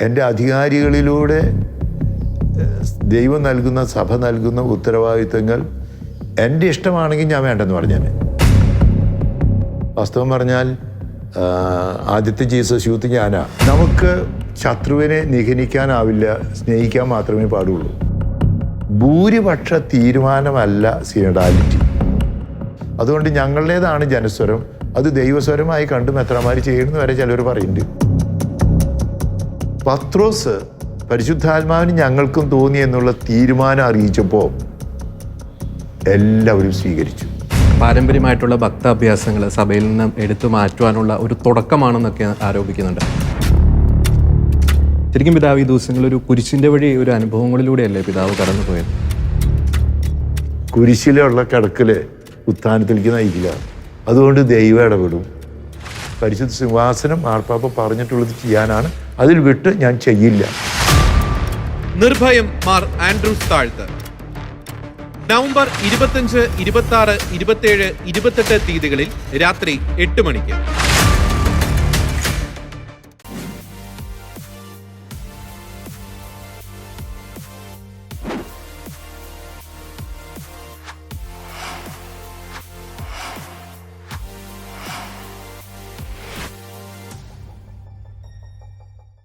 എന്റെ അധികാരികളിലൂടെ ദൈവം നൽകുന്ന സഭ നൽകുന്ന ഉത്തരവാദിത്തങ്ങൾ എന്റെ ഇഷ്ടമാണെങ്കിൽ ഞാൻ വേണ്ടെന്ന് പറഞ്ഞാൽ വാസ്തവം പറഞ്ഞാൽ ആദ്യത്തെ ജീസസ് യൂത്ത് ഞാനാ. നമുക്ക് ശത്രുവിനെ നിഗനിക്കാനാവില്ല സ്നേഹിക്കാൻ മാത്രമേ പാടുള്ളൂ. ഭൂരിപക്ഷ തീരുമാനമല്ല സിനഡാലിറ്റി. അതുകൊണ്ട് ഞങ്ങളുടേതാണ് ജനസ്വരം. അത് ദൈവസ്വരമായി കണ്ടും എത്രമാര് ചെയ്യുന്നു വരെ ചിലർ പറയുന്നുണ്ട്. പത്രോസ് പരിശുദ്ധാത്മാവിന് ഞങ്ങൾക്കും തോന്നി എന്നുള്ള തീരുമാനം അറിയിച്ചപ്പോൾ എല്ലാവരും സ്വീകരിച്ചു. പാരമ്പര്യമായിട്ടുള്ള ഭക്താഭ്യാസങ്ങൾ സഭയിൽ നിന്ന് എടുത്തു മാറ്റുവാനുള്ള ഒരു തുടക്കമാണെന്നൊക്കെ ആരോപിക്കുന്നുണ്ട്. ശരിക്കും പിതാവ് ഈ ദിവസങ്ങളിൽ ഒരു കുരിശിന്റെ വഴി ഒരു അനുഭവങ്ങളിലൂടെയല്ലേ പിതാവ് കടന്നുപോയത്? കുരിശിലുള്ള കിടക്കൽ ഉത്ഥാനത്തിലേക്ക് നയിക്കില്ല അതുകൊണ്ട് ദൈവം ഇടപെടും. പരിശുദ്ധ സിംഹാസനം മാർപ്പാപ്പ പറഞ്ഞിട്ടുള്ളത് ചെയ്യാനാണ്. അതിൽ വിട്ട് ഞാൻ ചെയ്യില്ല. നിർഭയം മാർ ആൻഡ്രൂസ് താഴ്ത്ത്. നവംബർ ഇരുപത്തഞ്ച് ഇരുപത്തി ആറ് ഇരുപത്തേഴ് ഇരുപത്തെട്ട് തീയതികളിൽ രാത്രി എട്ട് മണിക്ക്.